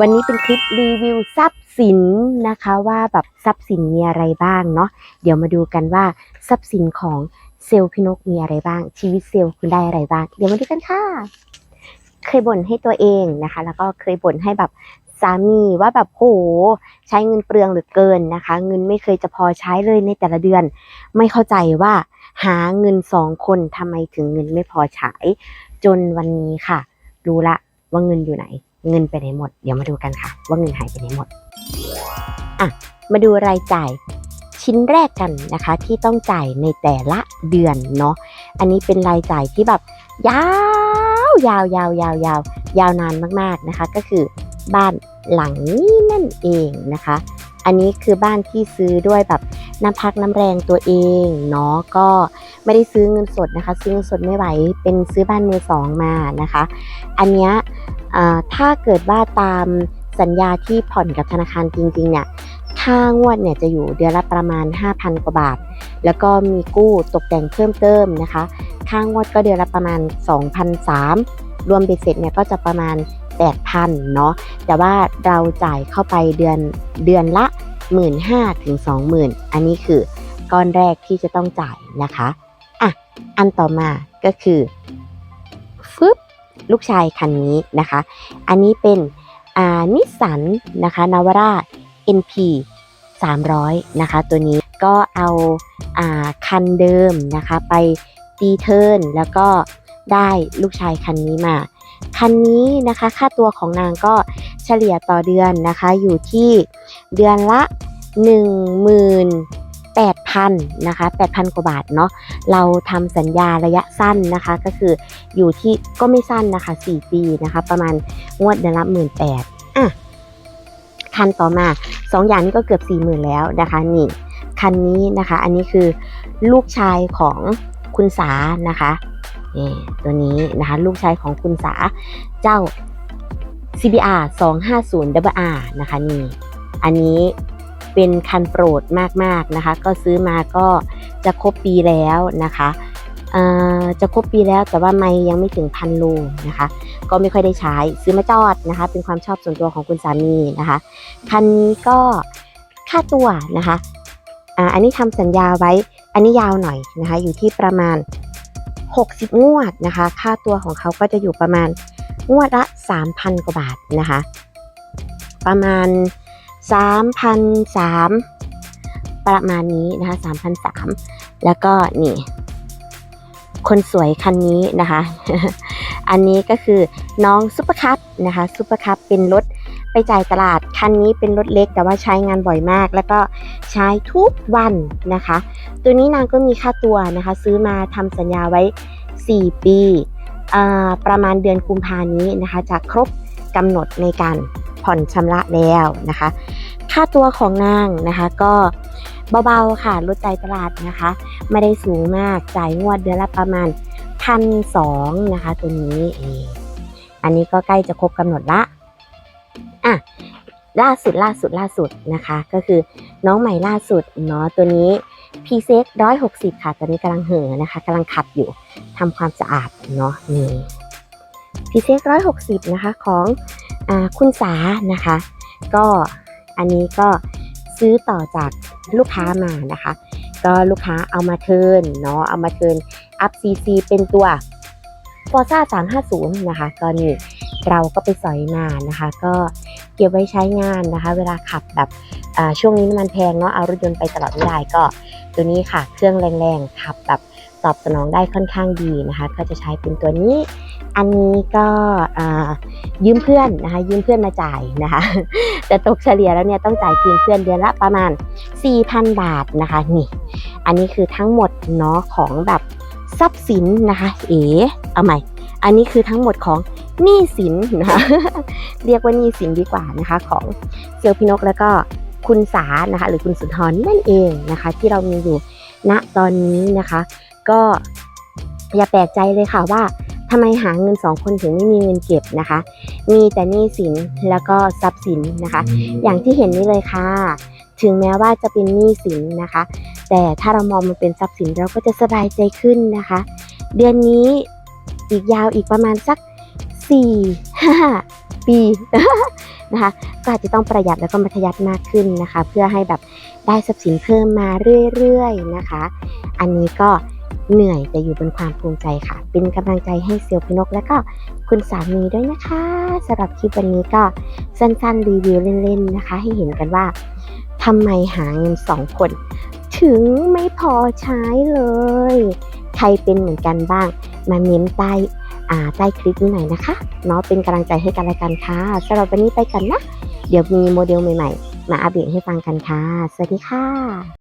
วันนี้เป็นคลิปรีวิวทรัพย์สินนะคะว่าแบบทรัพย์สินมีอะไรบ้างเนาะเดี๋ยวมาดูกันว่าทรัพย์สินของเซลล์พี่นกมีอะไรบ้าง ชีวิตเซลล์คุณได้อะไรบ้าง เดี๋ยวมาดูกันค่ะ เคยบ่นให้ตัวเองนะคะ แล้วก็เคยบ่นให้แบบสามีว่าแบบโหใช้เงินเปลืองเหลือเกินนะคะ เงินไม่เคยจะพอใช้เลยในแต่ละเดือน ไม่เข้าใจว่าหาเงินสองคนทำไมถึงเงินไม่พอใช้ จนวันนี้ค่ะ รู้ละว่าเงินอยู่ไหน เงินไปไหนหมด เดี๋ยวมาดูกันค่ะ ว่าเงินหายไปไหนหมดอะมาดูรายจ่ายชิ้นแรกกันนะคะที่ต้องจ่ายในแต่ละเดือนเนาะอันนี้เป็นรายจ่ายที่แบบยาวยาวยาวยาวยาวยาวนานมากๆนะคะ ก็คือบ้านหลังนี้นั่นเองนะคะ อันนี้คือบ้านที่ซื้อด้วยแบบน้ำพักน้ำแรงตัวเองเนาะก็ไม่ได้ซื้อเงินสดนะคะ ซื้อเงินสดไม่ไหวเป็นซื้อบ้านมือสองมานะคะ อันเนี้ย ถ้าเกิดว่าตามสัญญาที่ผ่อนกับธนาคารจริงๆเนี่ยค่างวดเนี่ยจะอยู่เดือนละประมาณ 5,000 กว่าบาท แล้วก็มีกู้ตกแต่งเพิ่มเติมนะคะ ค่างวดก็เดือนละประมาณ 2,003รวมเบ็ดเสร็จเนี่ยก็จะประมาณ 8,000 เนาะ แต่ว่าเราจ่ายเข้าไปเดือนเดือนละ 15,000ถึง20,000 อันนี้คือก้อนแรกที่จะต้องจ่ายนะคะ อะ อันต่อมาก็คือ ลูกชายคันนี้นะคะ อันนี้เป็นนิสสันนะคะนาวาร่า NP 300 นะคะ ตัวนี้ก็เอาอาคันเดิมนะคะ ไปตีเทิร์นแล้วก็ได้ลูกชายคันนี้มา คันนี้นะคะค่าตัวของนางก็เฉลี่ยต่อเดือนนะคะ อยู่ที่เดือนละ 8,000นะคะ8,000 กว่าบาทเนาะเราทำสัญญาระยะสั้นนะคะ ก็คืออยู่ที่ก็ไม่สั้นนะคะ 4 ปีนะคะ ประมาณงวดเดือนละ18,000อะคันต่อมา 2 อย่างนี้ก็เกือบ 40,000 แล้วนะคะนี่คันนี้นะคะ อันนี้คือลูกชายของคุณสานะคะนี่ตัวนี้นะคะลูกชายของคุณสาเจ้า CBR 250 WR นะคะนี่อันนี้ เป็นคันโปรดมากๆนะคะ ก็ซื้อมาก็จะครบปีแล้วนะคะเอ่อจะครบปีแล้วแต่ว่าไม่ยังไม่ถึงพันโลนะคะ ก็ไม่ค่อยได้ใช้ซื้อมาจอดนะคะ เป็นความชอบส่วนตัวของคุณสามีนะคะคันนี้ก็ค่าตัวนะคะอ่าอันนี้ทำสัญญาไว้อันนี้ยาวหน่อยนะคะ อยู่ที่ประมาณ 60 งวดนะคะ ค่าตัวของเขาก็จะอยู่ประมาณงวดละ 3,000 กว่าบาทนะคะ ประมาณ 3,003ประมาณนี้นะคะ3,003แล้วก็นี่ คนสวยคันนี้นะคะ อันนี้ก็คือน้องซุปเปอร์คัพนะคะซุปเปอร์คัพเป็นรถไปจ่ายตลาด คันนี้เป็นรถเล็กแต่ว่าใช้งานบ่อยมาก แล้วก็ใช้ทุกวันนะคะ ตัวนี้นางก็มีค่าตัวนะคะ ซื้อมาทำสัญญาไว้ 4 ปี ประมาณเดือนกุมภานี้นะคะ จะครบกำหนดในการ ผ่อนชำระแล้วนะคะ ค่าตัวของนางนะคะก็เบาๆค่ะลดใจตลาดนะคะ ไม่ได้สูงมากจ่ายงวดเดือนละประมาณพันสองนะคะ ตัวนี้เองอันนี้ก็ใกล้จะครบกำหนดละอะล่าสุดล่าสุดล่าสุดนะคะ ก็คือน้องใหม่ล่าสุดเนาะตัวนี้พีเซ็กร้อยหกสิบค่ะตอนนี้กำลังเห่อนะคะกำลังขัดอยู่ทำความสะอาดเนาะนี่พีเซ็กร้อยหกสิบนะคะของ คุณสานะคะ ก็อันนี้ก็ซื้อต่อจากลูกค้ามานะคะ ก็ลูกค้าเอามาเทิร์นเนาะเอามาเทิร์นอัพซีซีเป็นตัว f o r z a 350 นะคะก็นี่เราก็ไปสอยมานะคะ ก็เก็บไว้ใช้งานนะคะ เวลาขับแบบช่วงนี้น้ำมันแพงเนาะเอารถยนต์ไปตลอดไม่ได้ก็ ตัวนี้ค่ะ เครื่องแรงๆขับแบบตอบสนองได้ค่อนข้างดีนะคะ ก็จะใช้เป็นตัวนี้ อันนี้ก็ ยืมเพื่อนนะคะ ยืมเพื่อนมาจ่ายนะคะ แต่ตกเฉลี่ยแล้วเนี่ยต้องจ่ายคืนเพื่อนเดือนละประมาณ 4,000 บาทนะคะนี่ อันนี้คือทั้งหมดเนาะของแบบทรัพย์สินนะคะ เอ๋เอาใหม่ อันนี้คือทั้งหมดของหนี้สินนะคะเรียกว่าหนี้สินดีกว่านะคะของเซียวพินกแล้วก็คุณสานะคะ หรือคุณสุนทรนั่นเองนะคะ ที่เรามีอยู่ณตอนนี้นะคะ ก็อย่าแปลกใจเลยค่ะว่า ทำไมหาเงินสองคนถึงไม่มีเงินเก็บนะคะ มีแต่หนี้สินแล้วก็ทรัพย์สินนะคะ อย่างที่เห็นนี่เลยค่ะ ถึงแม้ว่าจะเป็นหนี้สินนะคะ แต่ถ้าเรามองมันเป็นทรัพย์สินเราก็จะสบายใจขึ้นนะคะ เดือนนี้อีกยาวอีกประมาณสัก 4 5 ปีนะคะ ก็อาจจะต้องประหยัดแล้วก็มัธยัติมากขึ้นนะคะ เพื่อให้แบบได้ทรัพย์สินเพิ่มมาเรื่อยๆนะคะ อันนี้ก็ เหนื่อยแต่อยู่บนความภูมิใจค่ะ เป็นกำลังใจให้เซียวพี่นก และก็คุณสามีด้วยนะคะสำหรับคลิปวันนี้ก็สั้นๆรีวิวเล่นๆนะคะ ให้เห็นกันว่าทำไมหาเงินสองคน ถึงไม่พอใช้เลย ใครเป็นเหมือนกันบ้าง มาเม้นใต้อ่าใต้คลิปนี้หน่อยนะคะเนาะเป็นกำลังใจให้กันและกันค่ะสำหรับวันนี้ไปกันนะ เดี๋ยวมีโมเดลใหม่ ๆ มาอัปเดตให้ฟังกันค่ะ สวัสดีค่ะ